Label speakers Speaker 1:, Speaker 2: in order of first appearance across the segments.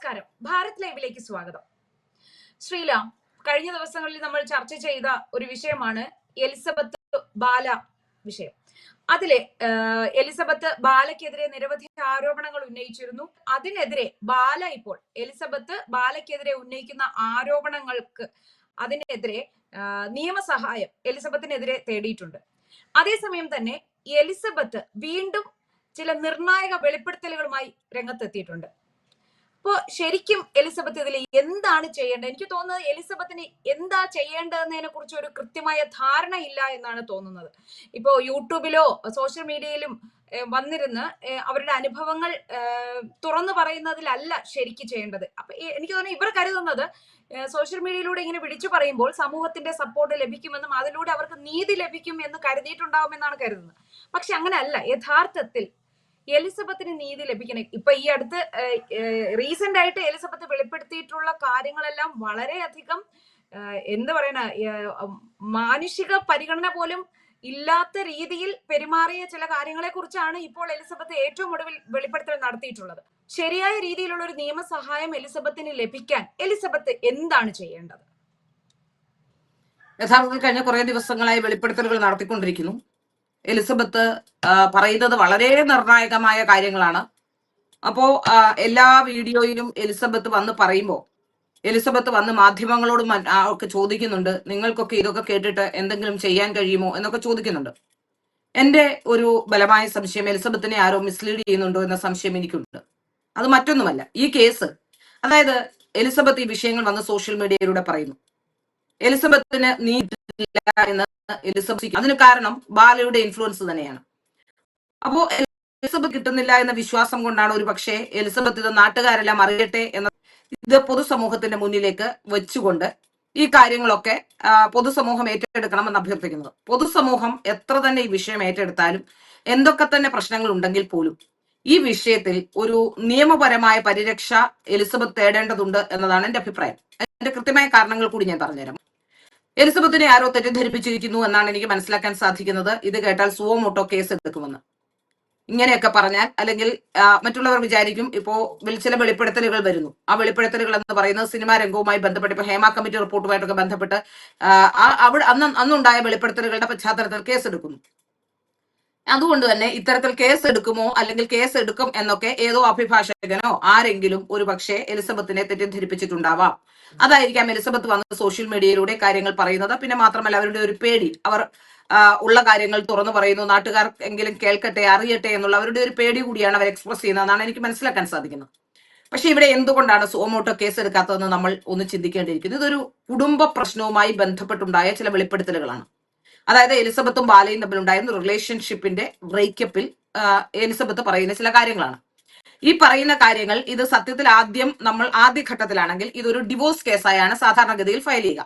Speaker 1: നമസ്കാരം. ഭാരത് ലൈവിലേക്ക് സ്വാഗതം. ശ്രീല കഴിഞ്ഞ ദിവസങ്ങളിൽ നമ്മൾ ചർച്ച ചെയ്ത ഒരു വിഷയമാണ് എലിസബത്ത് ബാല വിഷയം. അതിലെ എലിസബത്ത് ബാലയ്ക്കെതിരെ നിരവധി ആരോപണങ്ങൾ ഉന്നയിച്ചിരുന്നു. അതിനെതിരെ ബാല ഇപ്പോൾ എലിസബത്ത് ബാലയ്ക്കെതിരെ ഉന്നയിക്കുന്ന ആരോപണങ്ങൾക്ക് അതിനെതിരെ നിയമസഹായം എലിസബത്തിനെതിരെ തേടിയിട്ടുണ്ട്. അതേസമയം തന്നെ എലിസബത്ത് വീണ്ടും ചില നിർണായക വെളിപ്പെടുത്തലുകളുമായി രംഗത്തെത്തിയിട്ടുണ്ട്. അപ്പോ ശരിക്കും എലിസബത്ത് ഇതിൽ എന്താണ് ചെയ്യേണ്ടത്? എനിക്ക് തോന്നുന്നത് എലിസബത്തിന് എന്താ ചെയ്യേണ്ടതെന്നതിനെ കുറിച്ച് ഒരു കൃത്യമായ ധാരണ ഇല്ല എന്നാണ് തോന്നുന്നത്. ഇപ്പോ യൂട്യൂബിലോ സോഷ്യൽ മീഡിയയിലും വന്നിരുന്ന് അവരുടെ അനുഭവങ്ങൾ തുറന്നു പറയുന്നതിലല്ല ശരിക്ക് ചെയ്യേണ്ടത്. അപ്പൊ എനിക്ക് തോന്നുന്നു ഇവർ കരുതുന്നത് സോഷ്യൽ മീഡിയയിലൂടെ ഇങ്ങനെ വിളിച്ചു പറയുമ്പോൾ സമൂഹത്തിന്റെ സപ്പോർട്ട് ലഭിക്കുമെന്നും അതിലൂടെ അവർക്ക് നീതി ലഭിക്കും എന്ന് കരുതിയിട്ടുണ്ടാവുമെന്നാണ് കരുതുന്നത്. പക്ഷെ അങ്ങനെയല്ല. യഥാർത്ഥത്തിൽ എലിസബത്തിന് നീതി ലഭിക്കണം. ഇപ്പൊ ഈ അടുത്ത് റീസെന്റ് ആയിട്ട് എലിസബത്ത് വെളിപ്പെടുത്തിയിട്ടുള്ള കാര്യങ്ങളെല്ലാം വളരെയധികം എന്ത് പറയണ മാനുഷിക പരിഗണന പോലും ഇല്ലാത്ത രീതിയിൽ പെരുമാറിയ ചില കാര്യങ്ങളെ കുറിച്ചാണ് ഇപ്പോൾ എലിസബത്ത് ഏറ്റവും ഒടുവിൽ വെളിപ്പെടുത്തൽ നടത്തിയിട്ടുള്ളത്. ശരിയായ രീതിയിലുള്ള ഒരു നിയമസഹായം എലിസബത്തിന് ലഭിക്കാൻ എലിസബത്ത് എന്താണ് ചെയ്യേണ്ടത്?
Speaker 2: യഥാർത്ഥത്തിൽ കഴിഞ്ഞ കുറെ ദിവസങ്ങളായി വെളിപ്പെടുത്തലുകൾ നടത്തിക്കൊണ്ടിരിക്കുന്നു. എലിസബത്ത് പറയുന്നത് വളരെ നിർണായകമായ കാര്യങ്ങളാണ്. അപ്പോ എല്ലാ വീഡിയോയിലും എലിസബത്ത് വന്ന് പറയുമ്പോൾ എലിസബത്ത് വന്ന് മാധ്യമങ്ങളോട് ഒക്കെ ചോദിക്കുന്നുണ്ട് നിങ്ങൾക്കൊക്കെ ഇതൊക്കെ കേട്ടിട്ട് എന്തെങ്കിലും ചെയ്യാൻ കഴിയുമോ? എന്നൊക്കെ ചോദിക്കുന്നുണ്ട്. എന്റെ ഒരു ബലമായ സംശയം എലിസബത്തിനെ ആരോ മിസ്ലീഡ് ചെയ്യുന്നുണ്ടോ എന്ന സംശയം എനിക്കുണ്ട്. അത് മറ്റൊന്നുമല്ല. ഈ കേസ് അതായത് എലിസബത്ത് ഈ വിഷയങ്ങൾ വന്ന് സോഷ്യൽ മീഡിയയിലൂടെ പറയുന്നു. എലിസബത്തിന് നീട്ടില്ല എന്ന് എലിസബത്ത് അതിന് കാരണം ബാലയുടെ ഇൻഫ്ലുവൻസ് തന്നെയാണ്. അപ്പോ എലിസബത്ത് കിട്ടുന്നില്ല എന്ന വിശ്വാസം കൊണ്ടാണ് ഒരു പക്ഷേ എലിസബത്ത് ഇത് നാട്ടുകാരെല്ലാം അറിയട്ടെ എന്ന ഇത് പൊതുസമൂഹത്തിന്റെ മുന്നിലേക്ക് വെച്ചുകൊണ്ട് ഈ കാര്യങ്ങളൊക്കെ പൊതുസമൂഹം ഏറ്റെടുക്കണമെന്ന് അഭ്യർത്ഥിക്കുന്നത്. പൊതുസമൂഹം എത്ര തന്നെ ഈ വിഷയം ഏറ്റെടുത്താലും എന്തൊക്കെ തന്നെ പ്രശ്നങ്ങൾ ഉണ്ടെങ്കിൽ പോലും ഈ വിഷയത്തിൽ ഒരു നിയമപരമായ പരിരക്ഷ എലിസബത്ത് തേടേണ്ടതുണ്ട് എന്നതാണ് എന്റെ അഭിപ്രായം. അതിന്റെ കൃത്യമായ കാരണങ്ങൾ കൂടി ഞാൻ പറഞ്ഞുതരാം. എലിസബത്തിനെ ആരോ തെറ്റിദ്ധരിപ്പിച്ചിരിക്കുന്നു എന്നാണ് എനിക്ക് മനസ്സിലാക്കാൻ സാധിക്കുന്നത്. ഇത് കേട്ടാൽ സുവമോട്ടോ കേസ് എടുക്കുമെന്ന്. ഇങ്ങനെയൊക്കെ പറഞ്ഞാൽ അല്ലെങ്കിൽ മറ്റുള്ളവർ വിചാരിക്കും ഇപ്പോ ചില വെളിപ്പെടുത്തലുകൾ വരുന്നു. ആ വെളിപ്പെടുത്തലുകൾ എന്ന് പറയുന്നത് സിനിമാ രംഗവുമായി ബന്ധപ്പെട്ട് ഇപ്പൊ ഹേമ കമ്മിറ്റി റിപ്പോർട്ടുമായിട്ടൊക്കെ ബന്ധപ്പെട്ട് ആ, അവിടെ അന്ന് അന്നുണ്ടായ വെളിപ്പെടുത്തലുകളുടെ പശ്ചാത്തലത്തിൽ കേസ് എടുക്കുന്നു. അതുകൊണ്ട് തന്നെ ഇത്തരത്തിൽ കേസ് എടുക്കുമോ അല്ലെങ്കിൽ കേസ് എടുക്കും എന്നൊക്കെ ഏതോ അഭിഭാഷകനോ ആരെങ്കിലും ഒരു പക്ഷേ എലിസബത്തിനെ തെറ്റിദ്ധരിപ്പിച്ചിട്ടുണ്ടാവാം. അതായിരിക്കാം എലിസബത്ത് വന്ന് സോഷ്യൽ മീഡിയയിലൂടെ കാര്യങ്ങൾ പറയുന്നത്. പിന്നെ മാത്രമല്ല അവരുടെ ഒരു പേടി. അവർ ഉള്ള കാര്യങ്ങൾ തുറന്നു പറയുന്നു. നാട്ടുകാർ എങ്കിലും കേൾക്കട്ടെ അറിയട്ടെ എന്നുള്ള അവരുടെ ഒരു പേടി കൂടിയാണ് അവർ എക്സ്പ്രസ് ചെയ്യുന്നതെന്നാണ് എനിക്ക് മനസ്സിലാക്കാൻ സാധിക്കുന്നത്. പക്ഷെ ഇവിടെ എന്തുകൊണ്ടാണ് സോമോട്ടോ കേസ് എടുക്കാത്തതെന്ന് നമ്മൾ ഒന്ന് ചിന്തിക്കേണ്ടിയിരിക്കുന്നു. ഇതൊരു കുടുംബ പ്രശ്നവുമായി ബന്ധപ്പെട്ടുണ്ടായ ചില വെളിപ്പെടുത്തലുകളാണ്. അതായത് എലിസബത്തും ബാലയും തമ്മിലുണ്ടായിരുന്ന റിലേഷൻഷിപ്പിന്റെ ബ്രേക്കപ്പിൽ എലിസബത്ത് പറയുന്ന ചില കാര്യങ്ങളാണ്. ഈ പറയുന്ന കാര്യങ്ങൾ ഇത് സത്യത്തിൽ ആദ്യം നമ്മൾ ആദ്യഘട്ടത്തിലാണെങ്കിൽ ഇതൊരു ഡിവോഴ്സ് കേസായാണ് സാധാരണഗതിയിൽ ഫയൽ ചെയ്യുക.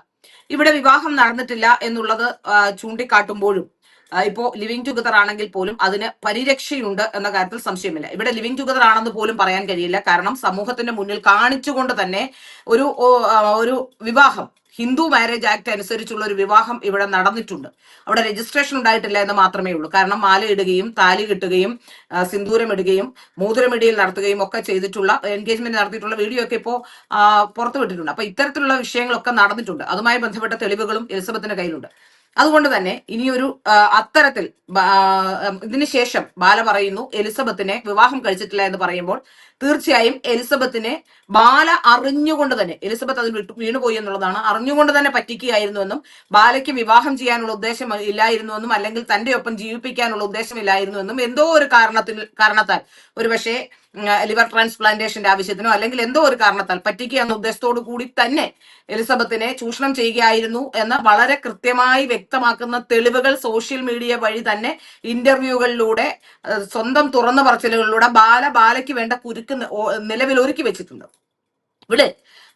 Speaker 2: ഇവിടെ വിവാഹം നടന്നിട്ടില്ല എന്നുള്ളത് ചൂണ്ടിക്കാട്ടുമ്പോഴും ഇപ്പോ ലിവിങ് ടുഗദർ ആണെങ്കിൽ പോലും അതിന് പരിരക്ഷയുണ്ട് എന്ന കാര്യത്തിൽ സംശയമില്ല. ഇവിടെ ലിവിങ് ടുഗദർ ആണെന്ന് പോലും പറയാൻ കഴിയില്ല. കാരണം സമൂഹത്തിന്റെ മുന്നിൽ കാണിച്ചുകൊണ്ട് തന്നെ ഒരു ഒരു വിവാഹം ഹിന്ദു മാരേജ് ആക്ട് അനുസരിച്ചുള്ള ഒരു വിവാഹം ഇവിടെ നടന്നിട്ടുണ്ട്. അവിടെ രജിസ്ട്രേഷൻ ഉണ്ടായിട്ടില്ല എന്ന് മാത്രമേ ഉള്ളൂ. കാരണം മാല ഇടുകയും താലി കിട്ടുകയും ആ, സിന്ദൂരം ഇടുകയും മോതിരമിടിയിൽ നടത്തുകയും ഒക്കെ ചെയ്തിട്ടുള്ള എൻഗേജ്മെന്റ് നടത്തിയിട്ടുള്ള വീഡിയോ ഒക്കെ ഇപ്പോൾ പുറത്തുവിട്ടിട്ടുണ്ട്. പുറത്തു വിട്ടിട്ടുണ്ട് അപ്പൊ ഇത്തരത്തിലുള്ള വിഷയങ്ങളൊക്കെ നടന്നിട്ടുണ്ട്. അതുമായി ബന്ധപ്പെട്ട തെളിവുകളും എലിസബത്തിന്റെ കയ്യിലുണ്ട്. അതുകൊണ്ട് തന്നെ ഇനിയൊരു അത്തരത്തിൽ ഇതിനുശേഷം ശേഷം ബാല പറയുന്നു എലിസബത്തിനെ വിവാഹം കഴിച്ചിട്ടില്ല എന്ന് പറയുമ്പോൾ തീർച്ചയായും എലിസബത്തിനെ ബാല അറിഞ്ഞുകൊണ്ട് തന്നെ എലിസബത്ത് അതിൽ വിട്ടു വീണുപോയി എന്നുള്ളതാണ് അറിഞ്ഞുകൊണ്ട് തന്നെ പറ്റിക്കുകയായിരുന്നുവെന്നും ബാലയ്ക്ക് വിവാഹം ചെയ്യാനുള്ള ഉദ്ദേശം ഇല്ലായിരുന്നുവെന്നും അല്ലെങ്കിൽ തന്റെ ഒപ്പം ജീവിപ്പിക്കാനുള്ള ഉദ്ദേശം ഇല്ലായിരുന്നുവെന്നും എന്തോ ഒരു കാരണത്തിൽ കാരണത്താൽ. ഒരുപക്ഷെ ലിവർ ട്രാൻസ്പ്ലാന്റേഷന്റെ ആവശ്യത്തിനോ അല്ലെങ്കിൽ എന്തോ ഒരു കാരണത്താൽ പറ്റിക്കുക എന്ന ഉദ്ദേശത്തോടു കൂടി തന്നെ എലിസബത്തിനെ ചൂഷണം ചെയ്യുകയായിരുന്നു എന്ന് വളരെ കൃത്യമായി വ്യക്തമാക്കുന്ന തെളിവുകൾ സോഷ്യൽ മീഡിയ വഴി തന്നെ ഇന്റർവ്യൂകളിലൂടെ സ്വന്തം തുറന്നു പറച്ചിലുകളിലൂടെ ബാല ബാലയ്ക്ക് വേണ്ട കുരുക്ക് നിലവിൽ ഒരുക്കി വെച്ചിട്ടുണ്ട്. ഇവിടെ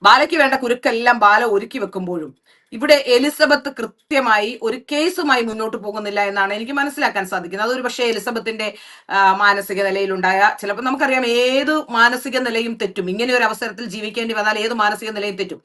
Speaker 2: ബാലയ്ക്ക് വേണ്ട കുരുക്കെല്ലാം ബാല ഒരുക്കി വെക്കുമ്പോഴും ഇവിടെ എലിസബത്ത് കൃത്യമായി ഒരു കേസുമായി മുന്നോട്ട് പോകുന്നില്ല എന്നാണ് എനിക്ക് മനസ്സിലാക്കാൻ സാധിക്കുന്നത്. അതൊരു പക്ഷേ എലിസബത്തിന്റെ മാനസിക നിലയിലുണ്ടായ ചിലപ്പോൾ നമുക്കറിയാം ഏത് മാനസിക നിലയും തെറ്റും. ഇങ്ങനെ ഒരു അവസരത്തിൽ ജീവിക്കേണ്ടി വന്നാൽ ഏത് മാനസിക നിലയും തെറ്റും.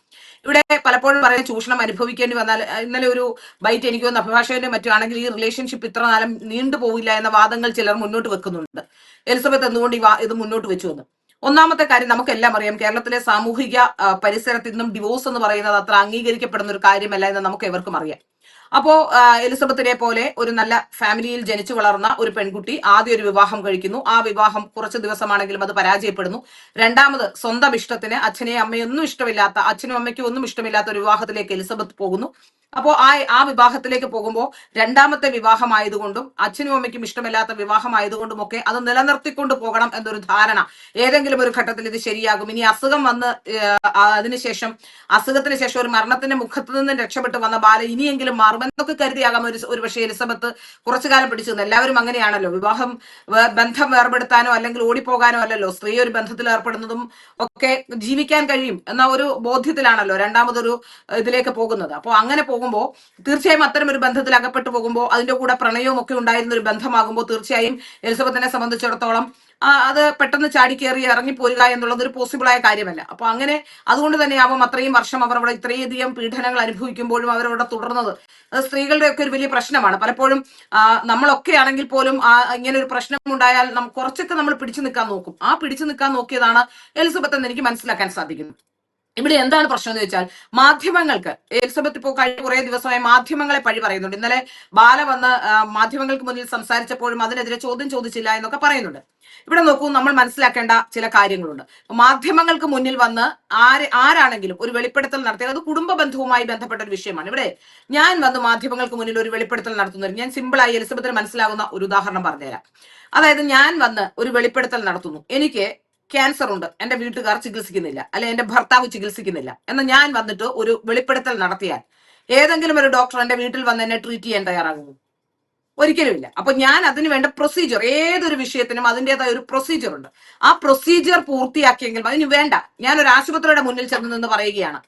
Speaker 2: ഇവിടെ പലപ്പോഴും പറയുന്ന ചൂഷണം അനുഭവിക്കേണ്ടി വന്നാൽ ഇന്നലെ ഒരു ബൈറ്റ് എനിക്ക് വന്ന അഭിഭാഷകന്റെ മറ്റുമാണെങ്കിൽ ഈ റിലേഷൻഷിപ്പ് ഇത്ര കാലം നീണ്ടു പോവില്ല എന്ന വാദങ്ങൾ ചിലർ മുന്നോട്ട് വെക്കുന്നുണ്ട്. എലിസബത്ത് എന്തുകൊണ്ട് ഈ ഇത് മുന്നോട്ട് വെച്ചു എന്ന്? ഒന്നാമത്തെ കാര്യം നമുക്കെല്ലാം അറിയാം കേരളത്തിലെ സാമൂഹിക പരിസരത്തിൽ നിന്നും ഡിവോഴ്സ് എന്ന് പറയുന്നത് അത്ര അംഗീകരിക്കപ്പെടുന്ന ഒരു കാര്യമല്ല എന്ന് നമുക്ക് എവർക്കും അറിയാം. അപ്പോ എലിസബത്തിനെ പോലെ ഒരു നല്ല ഫാമിലിയിൽ ജനിച്ചു വളർന്ന ഒരു പെൺകുട്ടി ആദ്യം ഒരു വിവാഹം കഴിക്കുന്നു. ആ വിവാഹം കുറച്ച് ദിവസമാണെങ്കിലും അത് പരാജയപ്പെടുന്നു. രണ്ടാമത് സ്വന്തം ഇഷ്ടത്തിന് അച്ഛനെയും അമ്മയൊന്നും ഇഷ്ടമില്ലാത്ത അച്ഛനും അമ്മയ്ക്കും ഒന്നും ഇഷ്ടമില്ലാത്ത ഒരു വിവാഹത്തിലേക്ക് എലിസബത്ത് പോകുന്നു. അപ്പോൾ ആ ആ വിവാഹത്തിലേക്ക് പോകുമ്പോൾ രണ്ടാമത്തെ വിവാഹമായതുകൊണ്ടും അച്ഛനും അമ്മയ്ക്കും ഇഷ്ടമില്ലാത്ത വിവാഹമായതുകൊണ്ടും ഒക്കെ അത് നിലനിർത്തിക്കൊണ്ട് പോകണം എന്നൊരു ധാരണ. ഏതെങ്കിലും ഒരു ഘട്ടത്തിൽ ഇത് ശരിയാകും. ഇനി അസുഖം വന്ന് അതിനുശേഷം അസുഖത്തിന് ശേഷം ഒരു മരണത്തിന്റെ മുഖത്ത് നിന്ന് രക്ഷപ്പെട്ട് വന്ന ബാല ഇനിയെങ്കിലും മാറും എന്നൊക്കെ കരുതിയാകാം ഒരു ഒരു പക്ഷേ എലിസബത്ത് കുറച്ചു കാലം പിടിച്ചു നിന്നത്. എല്ലാവരും അങ്ങനെയാണല്ലോ. വിവാഹം ബന്ധം വേർപെടുത്താനോ അല്ലെങ്കിൽ ഓടിപ്പോകാനോ അല്ലല്ലോ. സ്ത്രീ ഒരു ബന്ധത്തിൽ ഏർപ്പെടുന്നതും ഒക്കെ ജീവിക്കാൻ കഴിയും എന്ന ഒരു ബോധ്യത്തിലാണല്ലോ രണ്ടാമതൊരു ഇതിലേക്ക് പോകുന്നത്. അപ്പോൾ അങ്ങനെ പോകുമ്പോൾ തീർച്ചയായും അത്തരം ഒരു ബന്ധത്തിൽ അകപ്പെട്ടു പോകുമ്പോൾ അതിന്റെ കൂടെ പ്രണയവും ഒക്കെ ഉണ്ടായിരുന്ന ഒരു ബന്ധമാകുമ്പോൾ തീർച്ചയായും എലിസബത്തിനെ സംബന്ധിച്ചിടത്തോളം അത് പെട്ടെന്ന് ചാടി കയറി ഇറങ്ങി പോരുക എന്നുള്ളത് ഒരു പോസിബിളായ കാര്യമല്ല. അപ്പൊ അങ്ങനെ അതുകൊണ്ട് തന്നെയാവും അത്രയും വർഷം അവർ അവിടെ ഇത്രയധികം പീഡനങ്ങൾ അനുഭവിക്കുമ്പോഴും അവരവിടെ തുടർന്നത്. അത് സ്ത്രീകളുടെ ഒക്കെ ഒരു വലിയ പ്രശ്നമാണ്. പലപ്പോഴും നമ്മളൊക്കെ ആണെങ്കിൽ പോലും ഇങ്ങനെ ഒരു പ്രശ്നം ഉണ്ടായാൽ കുറച്ചൊക്കെ നമ്മൾ പിടിച്ചു നിൽക്കാൻ നോക്കും. ആ പിടിച്ചു നിൽക്കാൻ നോക്കിയതാണ് എലിസബത്ത് എന്ന് എനിക്ക് മനസ്സിലാക്കാൻ സാധിക്കുന്നു ഇവിടെ എന്താണ് പ്രശ്നം എന്ന് വെച്ചാൽ മാധ്യമങ്ങൾക്ക് എലിസബത്ത് ഇപ്പോൾ കഴിഞ്ഞ കുറെ ദിവസമായി മാധ്യമങ്ങളെ പഴി പറയുന്നുണ്ട്. ഇന്നലെ ബാല വന്ന് മാധ്യമങ്ങൾക്ക് മുന്നിൽ സംസാരിച്ചപ്പോഴും അതിനെതിരെ ചോദ്യം ചോദിച്ചില്ല എന്നൊക്കെ പറയുന്നുണ്ട്. ഇവിടെ നോക്കൂ നമ്മൾ മനസ്സിലാക്കേണ്ട ചില കാര്യങ്ങളുണ്ട്. മാധ്യമങ്ങൾക്ക് മുന്നിൽ വന്ന് ആര് ആരാണെങ്കിലും ഒരു വെളിപ്പെടുത്തൽ നടത്തിയത് അത് കുടുംബ ബന്ധവുമായി ബന്ധപ്പെട്ട ഒരു വിഷയമാണ്. ഇവിടെ ഞാൻ വന്ന് മാധ്യമങ്ങൾക്ക് മുന്നിൽ ഒരു വെളിപ്പെടുത്തൽ നടത്തുന്നു ഞാൻ സിമ്പിളായി എലിസബത്തിന് മനസ്സിലാകുന്ന ഒരു ഉദാഹരണം പറഞ്ഞുതരാം. അതായത് ഞാൻ വന്ന് ഒരു വെളിപ്പെടുത്തൽ നടത്തുന്നു. എനിക്ക് ക്യാൻസർ ഉണ്ട് എന്റെ വീട്ടുകാർ ചികിത്സിക്കുന്നില്ല. അല്ലെ എന്റെ ഭർത്താവ് ചികിത്സിക്കുന്നില്ല. എന്ന് ഞാൻ വന്നിട്ട് ഒരു വെളിപ്പെടുത്തൽ നടത്തിയാൽ ഏതെങ്കിലും ഒരു ഡോക്ടർ എന്റെ വീട്ടിൽ വന്ന് എന്നെ ട്രീറ്റ് ചെയ്യാൻ തയ്യാറാകുമോ? ഒരിക്കലുമില്ല. അപ്പൊ ഞാൻ അതിന് വേണ്ട പ്രൊസീജിയർ ഏതൊരു വിഷയത്തിനും അതിന്റെതായ ഒരു പ്രൊസീജിയർ ഉണ്ട്. ആ പ്രൊസീജിയർ പൂർത്തിയാക്കിയെങ്കിൽ അതിന് വേണ്ട. ഞാൻ ഒരു ആശുപത്രിയുടെ മുന്നിൽ ചെന്ന് നിന്ന് പറയുകയാണ്.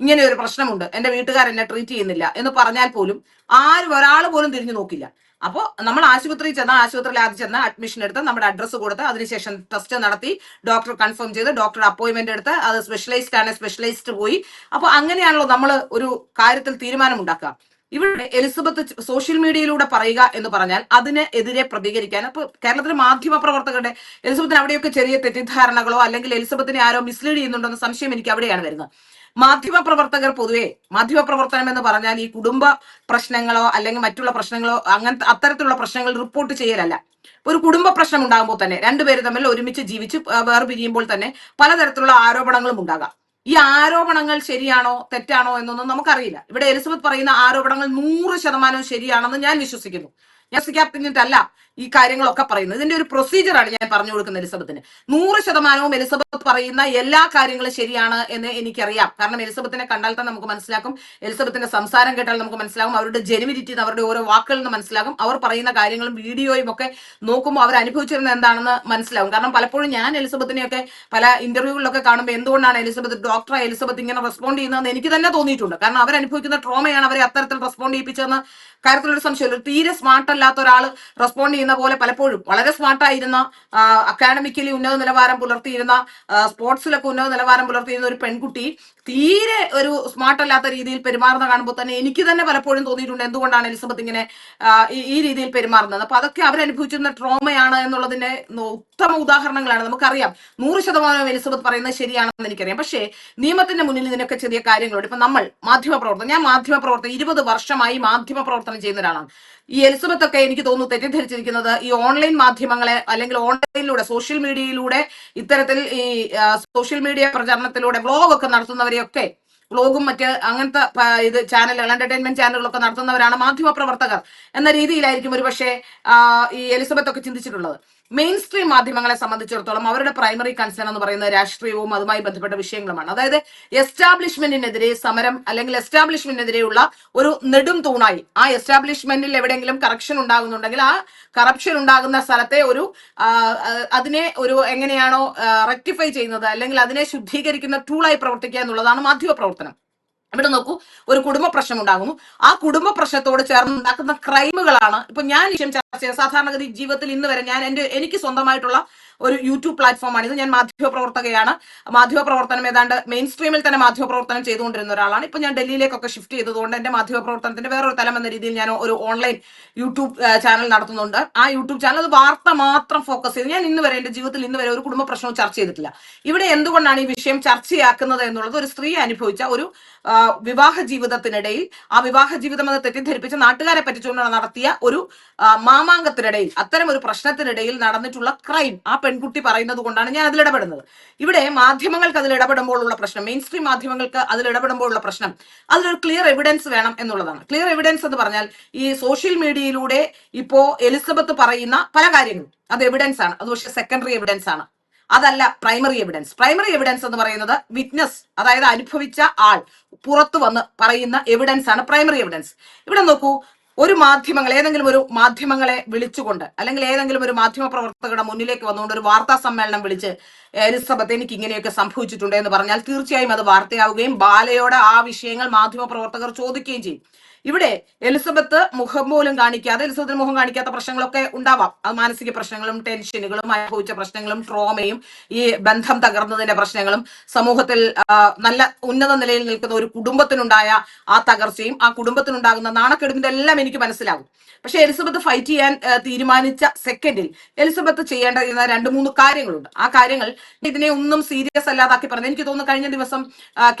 Speaker 2: ഇങ്ങനെ ഒരു പ്രശ്നമുണ്ട്. എന്റെ വീട്ടുകാർ എന്നെ ട്രീറ്റ് ചെയ്യുന്നില്ല എന്ന് പറഞ്ഞാൽ പോലും ആരും ഒരാൾ പോലും തിരിഞ്ഞു നോക്കില്ല. അപ്പോൾ നമ്മൾ ആശുപത്രിയിൽ ചെന്ന ആശുപത്രിയിൽ ആദ്യം ചെന്ന് അഡ്മിഷൻ എടുത്ത് നമ്മുടെ അഡ്രസ്സ് കൊടുത്ത് അതിനുശേഷം ടെസ്റ്റ് നടത്തി ഡോക്ടർ കൺഫേം ചെയ്ത് ഡോക്ടർ അപ്പോയിന്റ്മെന്റ് എടുത്ത് അത് സ്പെഷ്യലൈസ്ഡ് ആണ് സ്പെഷ്യലൈസ്ഡ് പോയി. അപ്പൊ അങ്ങനെയാണല്ലോ നമ്മൾ ഒരു കാര്യത്തിൽ തീരുമാനമുണ്ടാക്കുക. ഇവിടെ എലിസബത്ത് സോഷ്യൽ മീഡിയയിലൂടെ പറയുക എന്ന് പറഞ്ഞാൽ അതിനെതിരെ പ്രതികരിക്കാൻ അപ്പൊ കേരളത്തിലെ മാധ്യമ പ്രവർത്തകരുടെ എലിസബത്തിന് അവിടെയൊക്കെ ചെറിയ തെറ്റിദ്ധാരണകളോ അല്ലെങ്കിൽ എലിസബത്തിനെ ആരോ മിസ്ലീഡ് ചെയ്യുന്നുണ്ടോ എന്ന സംശയം എനിക്ക് അവിടെയാണ് വരുന്നത്. മാധ്യമ പ്രവർത്തകർ പൊതുവെ മാധ്യമ പ്രവർത്തനം എന്ന് പറഞ്ഞാൽ ഈ കുടുംബ പ്രശ്നങ്ങളോ അല്ലെങ്കിൽ മറ്റുള്ള പ്രശ്നങ്ങളോ അങ്ങനത്തെ അത്തരത്തിലുള്ള പ്രശ്നങ്ങൾ റിപ്പോർട്ട് ചെയ്യലല്ല. ഒരു കുടുംബ പ്രശ്നം ഉണ്ടാകുമ്പോൾ തന്നെ രണ്ടുപേര് തമ്മിൽ ഒരുമിച്ച് ജീവിച്ച് വേർപിരിയുമ്പോൾ തന്നെ പലതരത്തിലുള്ള ആരോപണങ്ങളും ഉണ്ടാകാം. ഈ ആരോപണങ്ങൾ ശരിയാണോ തെറ്റാണോ എന്നൊന്നും നമുക്കറിയില്ല. ഇവിടെ എലിസബത്ത് പറയുന്ന ആരോപണങ്ങൾ നൂറ് ശതമാനവും ശരിയാണെന്ന് ഞാൻ വിശ്വസിക്കുന്നു. ഞാൻ വിശ്വസിക്കാത്തിട്ടല്ല ഈ കാര്യങ്ങളൊക്കെ പറയുന്നത്. ഇതിന്റെ ഒരു പ്രൊസീജിയറാണ് ഞാൻ പറഞ്ഞു കൊടുക്കുന്നത് എലിസബത്തിന്. നൂറ് ശതമാനവും എലിസബത്ത് പറയുന്ന എല്ലാ കാര്യങ്ങളും ശരിയാണ് എന്ന് എനിക്കറിയാം. കാരണം എലിസബത്തിനെ കണ്ടാൽ തന്നെ നമുക്ക് മനസ്സിലാക്കും. എലിസബത്തിന്റെ സംസാരം കേട്ടാൽ നമുക്ക് മനസ്സിലാകും. അവരുടെ ജെനുവിനിറ്റി അവരുടെ ഓരോ വാക്കുകളിൽ നിന്ന് മനസ്സിലാകും. അവർ പറയുന്ന കാര്യങ്ങളും വീഡിയോയും ഒക്കെ നോക്കുമ്പോൾ അവർ അനുഭവിച്ചിരുന്നത് എന്താണെന്ന് മനസ്സിലാകും. കാരണം പലപ്പോഴും ഞാൻ എലിസബത്തിനെയൊക്കെ പല ഇന്റർവ്യൂകളിലൊക്കെ കാണുമ്പോൾ എന്തുകൊണ്ടാണ് എലിസബത്ത് ഡോക്ടർ എലിസബത്ത് ഇങ്ങനെ റെസ്പോണ്ട് ചെയ്യുന്നതെന്ന് എനിക്ക് തന്നെ തോന്നിയിട്ടുണ്ട്. കാരണം അവരനുഭവിക്കുന്ന ട്രോമയാണ് അവരെ അത്തരത്തിൽ റെസ്പോണ്ട് ചെയ്യിപ്പിച്ചതെന്ന് കാര്യത്തിലൊരു സംശയമില്ല. തീരെ സ്മാർട്ട് അല്ലാത്ത ഒരാൾ റെസ്പോണ്ട് ചെയ്യുന്ന പോലെ പലപ്പോഴും വളരെ സ്മാർട്ടായിരുന്ന അക്കാഡമിക്കലി ഉന്നത നിലവാരം പുലർത്തിയിരുന്ന സ്പോർട്സിലൊക്കെ ഉന്നത നിലവാരം പുലർത്തിയിരുന്ന ഒരു പെൺകുട്ടി തീരെ ഒരു സ്മാർട്ട് അല്ലാത്ത രീതിയിൽ പെരുമാറുന്ന കാണുമ്പോൾ തന്നെ എനിക്ക് തന്നെ പലപ്പോഴും തോന്നിയിട്ടുണ്ട് എന്തുകൊണ്ടാണ് എലിസബത്ത് ഇങ്ങനെ ഈ- രീതിയിൽ പെരുമാറുന്നത്. അപ്പൊ അതൊക്കെ അവരനുഭവിച്ചിരുന്ന ട്രോമയാണ് എന്നുള്ളതിന്റെ ഉത്തമ ഉദാഹരണങ്ങളാണ്. നമുക്കറിയാം നൂറ് ശതമാനം എലിസബത്ത് പറയുന്നത് ശരിയാണെന്ന് എനിക്കറിയാം. പക്ഷേ നിയമത്തിന്റെ മുന്നിൽ ഇതിനൊക്കെ ചെറിയ കാര്യങ്ങളുണ്ട്. ഇപ്പൊ നമ്മൾ മാധ്യമ പ്രവർത്തനം ഞാൻ മാധ്യമ പ്രവർത്തനം ഇരുപത് വർഷമായി മാധ്യമ പ്രവർത്തനം ചെയ്യുന്ന ഒരാളാണ് ഈ എലിസബത്ത് ഒക്കെ എനിക്ക് തോന്നുന്നു തെറ്റിദ്ധരിച്ചിരിക്കുന്നത് ഈ ഓൺലൈൻ മാധ്യമങ്ങളെ അല്ലെങ്കിൽ ഓൺലൈനിലൂടെ സോഷ്യൽ മീഡിയയിലൂടെ ഇത്തരത്തിൽ ഈ സോഷ്യൽ മീഡിയ പ്രചരണത്തിലൂടെ വ്ലോഗ് ഒക്കെ നടത്തുന്നവരെയൊക്കെ വ്ളോഗും മറ്റ് അങ്ങനത്തെ ഇത് ചാനലുകൾ എന്റർടൈൻമെന്റ് ചാനലുകളൊക്കെ നടത്തുന്നവരാണ് മാധ്യമ പ്രവർത്തകർ എന്ന രീതിയിലായിരിക്കും ഒരുപക്ഷെ ഈ എലിസബത്ത് ഒക്കെ ചിന്തിച്ചിട്ടുള്ളത്. മെയിൻ സ്ട്രീം മാധ്യമങ്ങളെ സംബന്ധിച്ചിടത്തോളം അവരുടെ പ്രൈമറി കൺസേൺ എന്ന് പറയുന്നത് രാഷ്ട്രീയവും അതുമായി ബന്ധപ്പെട്ട വിഷയങ്ങളുമാണ്. അതായത് എസ്റ്റാബ്ലിഷ്മെന്റിനെതിരെ സമരം അല്ലെങ്കിൽ എസ്റ്റാബ്ലിഷ്മെന്റിനെതിരെയുള്ള ഒരു നെടും തൂണായി ആ എസ്റ്റാബ്ലിഷ്മെന്റിൽ എവിടെയെങ്കിലും കറക്ഷൻ ഉണ്ടാകുന്നുണ്ടെങ്കിൽ ആ കറപ്ഷൻ ഉണ്ടാകുന്ന സ്ഥലത്തെ ഒരു അതിനെ ഒരു എങ്ങനെയാണോ റെക്ടിഫൈ ചെയ്യുന്നത് അല്ലെങ്കിൽ അതിനെ ശുദ്ധീകരിക്കുന്ന ടൂളായി പ്രവർത്തിക്കുക എന്നുള്ളതാണ് മാധ്യമ പ്രവർത്തനം. ഇവിടെ നോക്കൂ ഒരു കുടുംബ പ്രശ്നം ഉണ്ടാകുന്നു ആ കുടുംബ പ്രശ്നത്തോട് ചേർന്ന് ഉണ്ടാക്കുന്ന ക്രൈമുകളാണ്. ഇപ്പൊ ഞാൻ വിഷയം ചർച്ച ചെയ്യുക സാധാരണഗതി ജീവിതത്തിൽ ഇന്ന് വരെ ഞാൻ എന്റെ എനിക്ക് സ്വന്തമായിട്ടുള്ള ഒരു യൂട്യൂബ് പ്ലാറ്റ്ഫോമാണ് ഞാൻ മാധ്യമപ്രവർത്തകയാണ്. മാധ്യമപ്രവർത്തനം മാധ്യമ പ്രവർത്തനം ഏതാണ്ട് മെയിൻ സ്ട്രീമിൽ തന്നെ മാധ്യമപ്രവർത്തനം ചെയ്തുകൊണ്ടിരുന്ന ഒരാളാണ്. ഇപ്പൊ ഞാൻ ഡൽഹിയിലേക്കൊക്കെ ഷിഫ്റ്റ് ചെയ്തതുകൊണ്ട് എന്റെ മാധ്യമപ്രവർത്തനത്തിന്റെ വേറൊരു തലം എന്ന രീതിയിൽ ഞാൻ ഒരു ഓൺലൈൻ യൂട്യൂബ് ചാനൽ നടത്തുന്നുണ്ട്. ആ യൂട്യൂബ് ചാനൽ അത് വാർത്ത മാത്രം ഫോക്കസ് ചെയ്ത്. ഞാൻ ഇന്ന് വരെ എന്റെ ജീവിതത്തിൽ ഇന്ന് വരെ ഒരു കുടുംബ പ്രശ്നവും ചർച്ച ചെയ്തിട്ടില്ല. ഇവിടെ എന്തുകൊണ്ടാണ് ഈ വിഷയം ചർച്ചയാക്കുന്നത് എന്നുള്ളത് ഒരു സ്ത്രീ അനുഭവിച്ച ഒരു വിവാഹ ജീവിതത്തിനിടയിൽ ആ വിവാഹ ജീവിതം എന്ന് തെറ്റിദ്ധരിപ്പിച്ച് നാട്ടുകാരെ പറ്റിച്ചുകൊണ്ട് നടത്തിയ ഒരു മാമാങ്കത്തിനിടയിൽ അത്തരം ഒരു പ്രശ്നത്തിനിടയിൽ നടന്നിട്ടുള്ള ക്രൈം ആ പെൺകുട്ടി പറയുന്നത് കൊണ്ടാണ് ഞാൻ അതിൽ ഇടപെടുന്നത്. ഇവിടെ മാധ്യമങ്ങൾക്ക് അതിൽ ഇടപെടുമ്പോഴുള്ള പ്രശ്നം മെയിൻ സ്ട്രീം മാധ്യമങ്ങൾക്ക് അതിൽ ഇടപെടുമ്പോഴുള്ള പ്രശ്നം അതിലൊരു ക്ലിയർ എവിഡൻസ് വേണം എന്നുള്ളതാണ്. ക്ലിയർ എവിഡൻസ് എന്ന് പറഞ്ഞാൽ ഈ സോഷ്യൽ മീഡിയയിലൂടെ ഇപ്പോ എലിസബത്ത് പറയുന്ന പല കാര്യങ്ങളും. അത് എവിഡൻസ് ആണ്. അത് പക്ഷേ സെക്കൻഡറി എവിഡൻസ് ആണ്. അതല്ല പ്രൈമറി എവിഡൻസ് പ്രൈമറി എവിഡൻസ് എന്ന് പറയുന്നത് വിറ്റ്നസ് അതായത് അനുഭവിച്ച ആൾ പുറത്തു വന്ന് പറയുന്ന എവിഡൻസ് ആണ് പ്രൈമറി എവിഡൻസ് ഇവിടെ നോക്കൂ ഒരു മാധ്യമങ്ങൾ ഏതെങ്കിലും ഒരു മാധ്യമങ്ങളെ വിളിച്ചുകൊണ്ട് അല്ലെങ്കിൽ ഏതെങ്കിലും ഒരു മാധ്യമ പ്രവർത്തകരുടെ മുന്നിലേക്ക് വന്നുകൊണ്ട് ഒരു വാർത്താ സമ്മേളനം വിളിച്ച് എലിസബത്ത് എനിക്ക് ഇങ്ങനെയൊക്കെ സംഭവിച്ചിട്ടുണ്ട് എന്ന് പറഞ്ഞാൽ തീർച്ചയായും അത് വാർത്തയാവുകയും ബാലയോടെ ആ വിഷയങ്ങൾ മാധ്യമ പ്രവർത്തകർ ചോദിക്കുകയും ചെയ്യും. ഇവിടെ എലിസബത്ത് മുഖം പോലും കാണിക്കാതെ എലിസബത്തിന് മുഖം കാണിക്കാത്ത പ്രശ്നങ്ങളൊക്കെ ഉണ്ടാവാം. അത് മാനസിക പ്രശ്നങ്ങളും ടെൻഷനുകളും അനുഭവിച്ച പ്രശ്നങ്ങളും ട്രോമയും ഈ ബന്ധം തകർന്നതിന്റെ പ്രശ്നങ്ങളും സമൂഹത്തിൽ നല്ല ഉന്നത നിലയിൽ നിൽക്കുന്ന ഒരു കുടുംബത്തിനുണ്ടായ ആ തകർച്ചയും ആ കുടുംബത്തിനുണ്ടാകുന്ന നാണക്കെടുപ്പിന്റെ എല്ലാം എനിക്ക് മനസ്സിലാകും. പക്ഷെ എലിസബത്ത് ഫൈറ്റ് ചെയ്യാൻ തീരുമാനിച്ച സെക്കൻഡിൽ എലിസബത്ത് ചെയ്യേണ്ട രണ്ട് മൂന്ന് കാര്യങ്ങളുണ്ട്. ആ കാര്യങ്ങൾ ഇതിനെ ഒന്നും സീരിയസ് അല്ലാതാക്കി പറഞ്ഞു. എനിക്ക് തോന്നുന്നു കഴിഞ്ഞ ദിവസം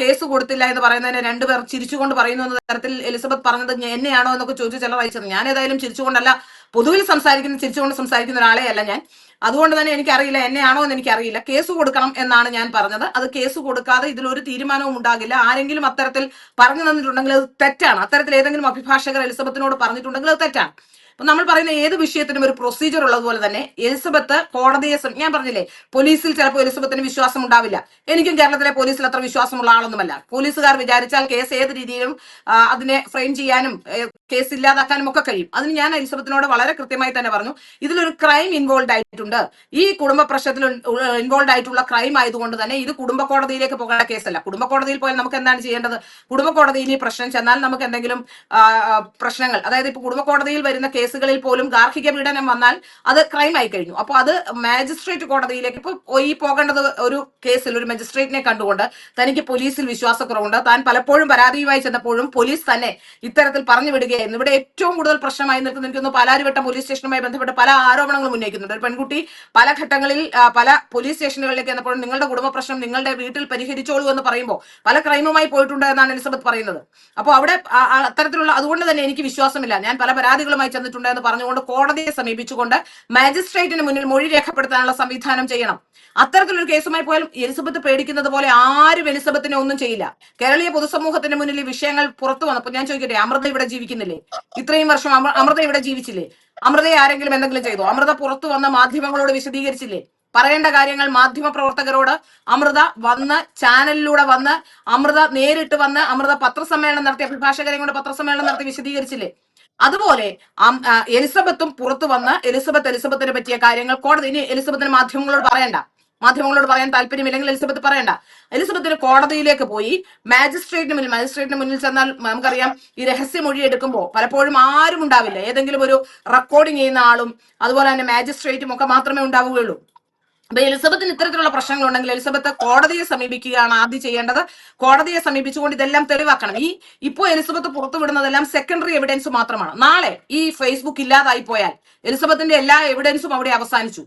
Speaker 2: കേസ് കൊടുത്തില്ല എന്ന് പറയുന്നതിന് രണ്ടുപേർ ചിരിച്ചുകൊണ്ട് പറയുന്നു എന്ന തരത്തിൽ എലിസബത്ത് പറഞ്ഞത് എന്നെയാണോ എന്നൊക്കെ ചോദിച്ചു ചിലർ അയച്ചത് ഞാൻ ഏതായാലും ചിരിച്ചുകൊണ്ടല്ല പൊതുവിൽ സംസാരിക്കുന്ന ചിരിച്ചുകൊണ്ട് സംസാരിക്കുന്ന ഒരാളെ അല്ല ഞാൻ. അതുകൊണ്ട് തന്നെ എനിക്കറിയില്ല എന്നെയാണോ എന്ന് എനിക്കറിയില്ല. കേസ് കൊടുക്കണം എന്നാണ് ഞാൻ പറഞ്ഞത്. അത് കേസ് കൊടുക്കാതെ ഇതിലൊരു തീരുമാനവും ഉണ്ടാകില്ല. ആരെങ്കിലും അത്തരത്തിൽ പറഞ്ഞു തന്നിട്ടുണ്ടെങ്കിൽ അത് തെറ്റാണ്. അത്തരത്തിൽ ഏതെങ്കിലും അഭിഭാഷകർ എലിസബത്തിനോട് പറഞ്ഞിട്ടുണ്ടെങ്കിൽ അത് തെറ്റാണ്. അപ്പൊ നമ്മൾ പറയുന്ന ഏത് വിഷയത്തിനും ഒരു പ്രൊസീജിയർ ഉള്ളതുപോലെ തന്നെ എലിസബത്ത് കോടതിയെ ഞാൻ പറഞ്ഞില്ലേ പോലീസിൽ ചിലപ്പോൾ എലിസബത്തിന് വിശ്വാസം ഉണ്ടാവില്ല. എനിക്കും കേരളത്തിലെ പോലീസിൽ അത്ര വിശ്വാസമുള്ള ആളൊന്നുമല്ല. പോലീസുകാർ വിചാരിച്ചാൽ കേസ് ഏത് രീതിയിലും അതിനെ ഫ്രെയിം ചെയ്യാനും കേസ് ഇല്ലാതാക്കാനും ഒക്കെ കഴിയും. അതിന് ഞാൻ എലിസബത്തിനോട് വളരെ കൃത്യമായി തന്നെ പറഞ്ഞു ഇതിലൊരു ക്രൈം ഇൻവോൾവ് ആയിട്ടുണ്ട്. ഈ കുടുംബ പ്രശ്നത്തിൽ ഇൻവോൾവ് ആയിട്ടുള്ള ക്രൈം ആയതുകൊണ്ട് തന്നെ ഇത് കുടുംബ കോടതിയിലേക്ക് പോകേണ്ട കേസല്ല. കുടുംബ കോടതിയിൽ പോയാൽ നമുക്ക് എന്താണ് ചെയ്യേണ്ടത്? കുടുംബ കോടതിയിൽ ഈ പ്രശ്നം ചെന്നാൽ നമുക്ക് എന്തെങ്കിലും പ്രശ്നങ്ങൾ അതായത് ഇപ്പൊ കുടുംബ കോടതിയിൽ വരുന്ന കേസുകളിൽ പോലും ഗാർഹിക പീഡനം വന്നാൽ അത് ക്രൈം ആയി കഴിഞ്ഞു. അപ്പോൾ അത് മാജിസ്ട്രേറ്റ് കോടതിയിലേക്ക് ഇപ്പൊ ഈ പോകേണ്ടത് ഒരു കേസിൽ ഒരു മജിസ്ട്രേറ്റിനെ കണ്ടുകൊണ്ട് തനിക്ക് പോലീസിൽ വിശ്വാസക്കുറവുണ്ട്. താൻ പലപ്പോഴും പരാതിയുമായി ചെന്നപ്പോഴും പോലീസ് തന്നെ ഇത്തരത്തിൽ പറഞ്ഞു വിടുകയായിരുന്നു. ഇവിടെ ഏറ്റവും കൂടുതൽ പ്രശ്നമായി നിൽക്കുന്ന എനിക്കൊന്ന് പാലാരിവട്ടം പോലീസ് സ്റ്റേഷനുമായി ബന്ധപ്പെട്ട് പല ആരോപണങ്ങളും ഉന്നയിക്കുന്നുണ്ട്. ഒരു പെൺകുട്ടി പല ഘട്ടങ്ങളിൽ പല പോലീസ് സ്റ്റേഷനുകളിലേക്ക് ചെന്നപ്പോഴും നിങ്ങളുടെ കുടുംബ പ്രശ്നം നിങ്ങളുടെ വീട്ടിൽ പരിഹരിച്ചോളൂ എന്ന് പറയുമ്പോൾ പല ക്രൈമുമായി പോയിട്ടുണ്ട് എന്നാണ് എലിസബത്ത് പറയുന്നത്. അപ്പോൾ അവിടെ അത്തരത്തിലുള്ള അതുകൊണ്ട് തന്നെ എനിക്ക് വിശ്വാസമില്ല. ഞാൻ പല പരാതികളുമായി ചെന്നിട്ടുണ്ട്. എന്ന് പറഞ്ഞുകൊണ്ട് കോടതിയെ സമീപിച്ചുകൊണ്ട് മാജിസ്ട്രേറ്റിന് മുന്നിൽ മൊഴി രേഖപ്പെടുത്താനുള്ള സംവിധാനം ചെയ്യണം. അത്തരത്തിലൊരു കേസുമായി പോയാലും എലിസബത്ത് പേടിക്കുന്നത് പോലെ ആരും എലിസബത്തിനെ ഒന്നും ചെയ്യില്ല. കേരളീയ പൊതുസമൂഹത്തിന്റെ മുന്നിൽ ഈ വിഷയങ്ങൾ പുറത്തു വന്നപ്പോൾ ഞാൻ ചോദിക്കട്ടെ അമൃത ഇവിടെ ജീവിക്കുന്നില്ലേ? ഇത്രയും വർഷം അമൃ- അമൃത ഇവിടെ ജീവിച്ചില്ലേ? അമൃതയെ ആരെങ്കിലും എന്തെങ്കിലും ചെയ്തു? അമൃത പുറത്തു വന്ന മാധ്യമങ്ങളോട് വിശദീകരിച്ചില്ലേ? പറയേണ്ട കാര്യങ്ങൾ മാധ്യമ പ്രവർത്തകരോട് അമൃത വന്ന് ചാനലിലൂടെ വന്ന് അമൃത നേരിട്ട് വന്ന് അമൃത പത്രസമ്മേളനം നടത്തി അഭിഭാഷകരെ കൊണ്ട് പത്രസമ്മേളനം നടത്തി വിശദീകരിച്ചില്ലേ? അതുപോലെ എലിസബത്തും പുറത്തു വന്ന് എലിസബത്ത് എലിസബത്തിനെ പറ്റിയ കാര്യങ്ങൾ കോടതി ഇനി എലിസബത്തിന് മാധ്യമങ്ങളോട് പറയണ്ട. മാധ്യമങ്ങളോട് പറയാൻ താല്പര്യമില്ലെങ്കിൽ എലിസബത്ത് പറയണ്ട. എലിസബത്തിന് കോടതിയിലേക്ക് പോയി മാജിസ്ട്രേറ്റിന് മുന്നിൽ മാജിസ്ട്രേറ്റിന് മുന്നിൽ ചെന്നാൽ നമുക്കറിയാം ഈ രഹസ്യമൊഴി എടുക്കുമ്പോൾ പലപ്പോഴും ആരും ഉണ്ടാവില്ല. ഏതെങ്കിലും ഒരു റെക്കോർഡിംഗ് ചെയ്യുന്ന ആളും അതുപോലെ തന്നെ മാജിസ്ട്രേറ്റും ഒക്കെ മാത്രമേ ഉണ്ടാവുകയുള്ളൂ. അപ്പൊ എലിസബത്തിന് ഇത്തരത്തിലുള്ള പ്രശ്നങ്ങൾ ഉണ്ടെങ്കിൽ എലിസബത്ത് കോടതിയെ സമീപിക്കുകയാണ് ആദ്യം ചെയ്യേണ്ടത്. കോടതിയെ സമീപിച്ചുകൊണ്ട് ഇതെല്ലാം തെളിവാക്കണം. ഈ ഇപ്പോൾ എലിസബത്ത് പുറത്തുവിടുന്നതെല്ലാം സെക്കൻഡറി എവിഡൻസ് മാത്രമാണ്. നാളെ ഈ ഫേസ്ബുക്ക് ഇല്ലാതായി പോയാൽ എലിസബത്തിന്റെ എല്ലാ എവിഡൻസും അവിടെ അവസാനിച്ചു.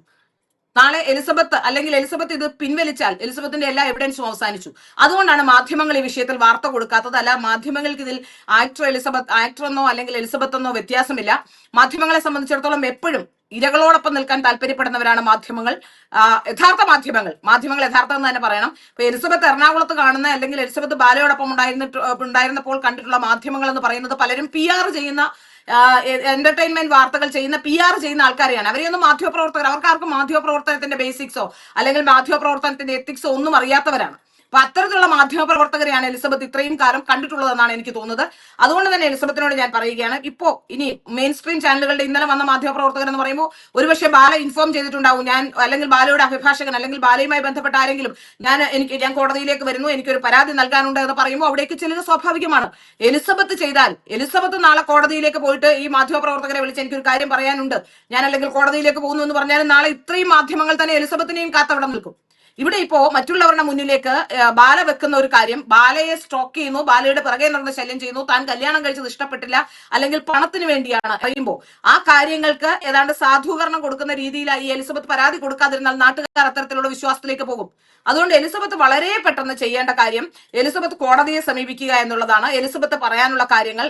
Speaker 2: നാളെ എലിസബത്ത് അല്ലെങ്കിൽ എലിസബത്ത് ഇത് പിൻവലിച്ചാൽ എലിസബത്തിന്റെ എല്ലാ എവിഡൻസും അവസാനിച്ചു. അതുകൊണ്ടാണ് മാധ്യമങ്ങൾ ഈ വിഷയത്തിൽ വാർത്ത കൊടുക്കാത്തത്. അല്ല മാധ്യമങ്ങൾക്ക് ഇതിൽ ആക്ടർ എലിസബത്ത് ആക്ടർ എന്നോ അല്ലെങ്കിൽ എലിസബത്ത് എന്നോ വ്യത്യാസമില്ല. മാധ്യമങ്ങളെ സംബന്ധിച്ചിടത്തോളം എപ്പോഴും ഇരകളോടൊപ്പം നിൽക്കാൻ താല്പര്യപ്പെടുന്നവരാണ് മാധ്യമങ്ങൾ. യഥാർത്ഥ മാധ്യമങ്ങൾ. മാധ്യമങ്ങൾ യഥാർത്ഥം എന്ന് തന്നെ പറയണം. ഇപ്പൊ എലിസബത്ത് എറണാകുളത്ത് കാണുന്ന അല്ലെങ്കിൽ എലിസബത്ത് ബാലയോടൊപ്പം ഉണ്ടായിരുന്നിട്ട് ഉണ്ടായിരുന്നപ്പോൾ കണ്ടിട്ടുള്ള മാധ്യമങ്ങൾ എന്ന് പറയുന്നത് പലരും പി ചെയ്യുന്ന എന്റർടൈൻമെന്റ് വാർത്തകൾ ചെയ്യുന്ന പി ആർ ചെയ്യുന്ന ആൾക്കാരെയാണ്. അവരെയൊന്നും മാധ്യമപ്രവർത്തകർ അവർക്ക് ആർക്കും മാധ്യമപ്രവർത്തനത്തിന്റെ ബേസിക്സോ അല്ലെങ്കിൽ മാധ്യമപ്രവർത്തനത്തിന്റെ എത്തിക്സോ ഒന്നും അറിയാത്തവരാണ്. അപ്പൊ അത്തരത്തിലുള്ള മാധ്യമ പ്രവർത്തകരെയാണ് എലിസബത്ത് ഇത്രയും കാലം കണ്ടിട്ടുള്ളതെന്നാണ് എനിക്ക് തോന്നുന്നത്. അതുകൊണ്ട് തന്നെ എലിസബത്തിനോട് ഞാൻ പറയുകയാണ് ഇപ്പോ ഇനി മെയിൻ സ്ട്രീം ചാനലുകളുടെ ഇന്നലെ വന്ന മാധ്യമ പ്രവർത്തകർ എന്ന് പറയുമ്പോൾ ഒരുപക്ഷെ ബാല ഇൻഫോം ചെയ്തിട്ടുണ്ടാവും. ഞാൻ അല്ലെങ്കിൽ ബാലയുടെ അഭിഭാഷകൻ അല്ലെങ്കിൽ ബാലയുമായി ബന്ധപ്പെട്ട ആരെങ്കിലും ഞാൻ എനിക്ക് ഞാൻ കോടതിയിലേക്ക് വരുന്നു എനിക്കൊരു പരാതി നൽകാനുണ്ട് എന്ന് പറയുമ്പോൾ അവിടേക്ക് ചിലത് സ്വാഭാവികമാണ്. എലിസബത്ത് ചെയ്താൽ എലിസബത്ത് നാളെ കോടതിയിലേക്ക് പോയിട്ട് ഈ മാധ്യമ പ്രവർത്തകരെ വിളിച്ച് എനിക്കൊരു കാര്യം പറയാനുണ്ട്. ഞാൻ അല്ലെങ്കിൽ കോടതിയിലേക്ക് പോകുന്നു എന്ന് പറഞ്ഞാൽ നാളെ ഇത്രയും മാധ്യമങ്ങൾ തന്നെ എലിസബത്തിനെയും കാത്തവിടെ നിൽക്കും. ഇവിടെ ഇപ്പോ മറ്റുള്ളവരുടെ മുന്നിലേക്ക് ബാല വെക്കുന്ന ഒരു കാര്യം ബാലയെ സ്ട്രോക്ക് ചെയ്യുന്നു ബാലയുടെ പിറകെ നടന്ന് ശല്യം ചെയ്യുന്നു താൻ കല്യാണം കഴിച്ചത് ഇഷ്ടപ്പെട്ടില്ല അല്ലെങ്കിൽ പണത്തിന് വേണ്ടിയാണ്. അറിയുമ്പോൾ ആ കാര്യങ്ങൾക്ക് ഏതാണ്ട് സാധൂകരണം കൊടുക്കുന്ന രീതിയിലായി എലിസബത്ത് പരാതി കൊടുക്കാതിരുന്നാൽ നാട്ടുകാർ അത്തരത്തിലുള്ള വിശ്വാസത്തിലേക്ക് പോകും. അതുകൊണ്ട് എലിസബത്ത് വളരെ പെട്ടെന്ന് ചെയ്യേണ്ട കാര്യം എലിസബത്ത് കോടതിയെ സമീപിക്കുക എന്നുള്ളതാണ്. എലിസബത്ത് പറയാനുള്ള കാര്യങ്ങൾ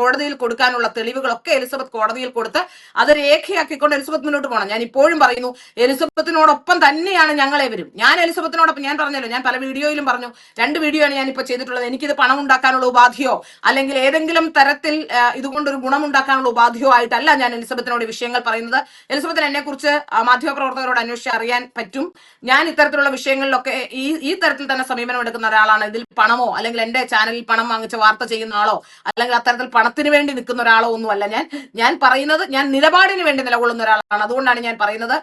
Speaker 2: കോടതിയിൽ കൊടുക്കാനുള്ള തെളിവുകളൊക്കെ എലിസബത്ത് കോടതിയിൽ കൊടുത്ത് അത് രേഖയാക്കിക്കൊണ്ട് എലിസബത്ത് മുന്നോട്ട് പോകണം. ഞാൻ ഇപ്പോഴും പറയുന്നു എലിസബത്തിനോടൊപ്പം തന്നെയാണ് ഞങ്ങളെ വരും ഞാൻ എലിസബത്തിനോടൊപ്പം ഞാൻ പറഞ്ഞല്ലോ ഞാൻ പല വീഡിയോയിലും പറഞ്ഞു. രണ്ട് വീഡിയോ ആണ് ഞാൻ ഇപ്പോൾ ചെയ്തിട്ടുള്ളത്. എനിക്കിത് പണം ഉണ്ടാക്കാനുള്ള ഉപാധിയോ അല്ലെങ്കിൽ ഏതെങ്കിലും തരത്തിൽ ഇതുകൊണ്ടൊരു ഗുണമുണ്ടാക്കാനുള്ള ഉപാധിയോ ആയിട്ടല്ല ഞാൻ എലിസബത്തിനോട് വിഷയങ്ങൾ പറയുന്നത്. എലിസബത്തിന് എന്നെ കുറിച്ച് മാധ്യമപ്രവർത്തകരോട് അന്വേഷിച്ച് അറിയാൻ പറ്റും. ഞാൻ ഇത്തരത്തിലുള്ള വിഷയങ്ങളിലൊക്കെ ഈ ഈ തരത്തിൽ തന്നെ സമീപനം എടുക്കുന്ന ഒരാളാണ്. ഇതിൽ പണമോ അല്ലെങ്കിൽ എന്റെ ചാനലിൽ പണം വാങ്ങിച്ച വാർത്ത ചെയ്യുന്ന ആളോ അല്ലെങ്കിൽ അത്തരത്തിൽ പണത്തിന് വേണ്ടി നിൽക്കുന്ന ഒരാളോ ഒന്നുമല്ല ഞാൻ. ഞാൻ പറയുന്നത് ഞാൻ നിലപാടിന് വേണ്ടി നിലകൊള്ളുന്ന ഒരാളാണ്. അതുകൊണ്ടാണ് ഞാൻ പറയുന്നത്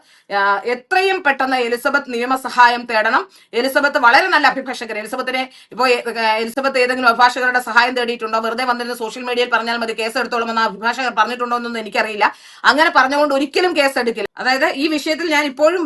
Speaker 2: എത്രയും പെട്ടെന്ന് എലിസബത്ത് നിയമസഹായം തേടണം. എലിസബത്ത് വളരെ നല്ല അഭിഭാഷകർ എലിസബത്തിനെ ഇപ്പോൾ എലിസബത്ത് ഏതെങ്കിലും അഭിഭാഷകരുടെ സഹായം തേടിയിട്ടുണ്ടോ? വെറുതെ വന്നിരുന്ന സോഷ്യൽ മീഡിയയിൽ പറഞ്ഞാൽ മതി കേസ് എടുത്തോളും എന്ന അഭിഭാഷകർ പറഞ്ഞിട്ടുണ്ടോ എന്നൊന്നും എനിക്കറിയില്ല. അങ്ങനെ പറഞ്ഞുകൊണ്ട് ഒരിക്കലും കേസ് എടുക്കില്ല. അതായത് ഈ വിഷയത്തിൽ ഞാൻ ഇപ്പോഴും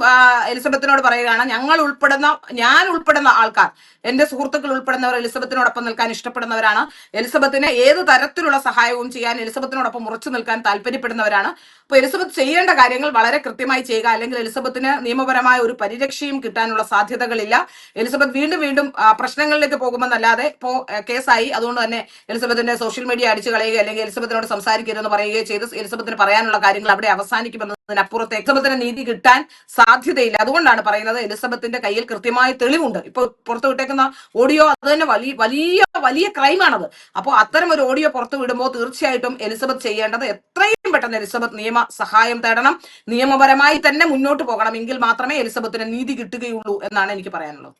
Speaker 2: എലിസബത്തിനോട് പറയുകയാണ് ഞങ്ങൾ ഉൾപ്പെടുന്ന ഞാൻ ഉൾപ്പെടുന്ന ആൾക്കാർ എന്റെ സുഹൃത്തുക്കൾ ഉൾപ്പെടുന്നവർ എലിസബത്തിനോടൊപ്പം നിൽക്കാൻ ഇഷ്ടപ്പെടുന്നവരാണ്. എലിസബത്തിന് ഏത് തരത്തിലുള്ള സഹായവും ചെയ്യാൻ എലിസബത്തിനോടൊപ്പം ഉറച്ചു നിൽക്കാൻ താല്പര്യപ്പെടുന്നവരാണ്. അപ്പൊ എലിസബത്ത് ചെയ്യേണ്ട കാര്യങ്ങൾ വളരെ കൃത്യമായി ചെയ്യുക അല്ലെങ്കിൽ എലിസബത്തിന് നിയമപരമായ ഒരു പരിരക്ഷയും കിട്ടാനുള്ള സാധ്യതകളില്ല. എലിസബത്ത് വീണ്ടും വീണ്ടും പ്രശ്നങ്ങളിലേക്ക് പോകുമെന്നല്ലാതെ ഇപ്പോ കേസായി. അതുകൊണ്ട് തന്നെ എലിസബത്തിന്റെ സോഷ്യൽ മീഡിയ അടിച്ചു കളയുകയോ അല്ലെങ്കിൽ എലിസബത്തിനോട് സംസാരിക്കരുതെന്ന് പറയുകയോ ചെയ്ത് എലിസബത്തിന് പറയാനുള്ള കാര്യങ്ങൾ അവിടെ അവസാനിക്കുമെന്നതിനപ്പുറത്ത് എലിസബത്തിന് നീതി കിട്ടാൻ സാധ്യതയില്ല. അതുകൊണ്ടാണ് പറയുന്നത് എലിസബത്തിന്റെ കയ്യിൽ കൃത്യമായ തെളിവുണ്ട്. ഇപ്പൊ പുറത്തു വിട്ടേക്കുന്ന ഓഡിയോ അത് തന്നെ വലിയ വലിയ വലിയ ക്രൈമാണത് അപ്പോൾ അത്തരം ഒരു ഓഡിയോ പുറത്തു വിടുമ്പോൾ തീർച്ചയായിട്ടും എലിസബത്ത് ചെയ്യേണ്ടത് എത്രയും പെട്ടെന്ന് എലിസബത്ത് നിയമ സഹായം തേടണം. നിയമപരമായി തന്നെ മുന്നോട്ട് പോകണം. എങ്കിൽ മാത്രമേ എലിസബത്തിന് നീതി കിട്ടുകയുള്ളൂ എന്നാണ് എനിക്ക് പറയാനുള്ളത്.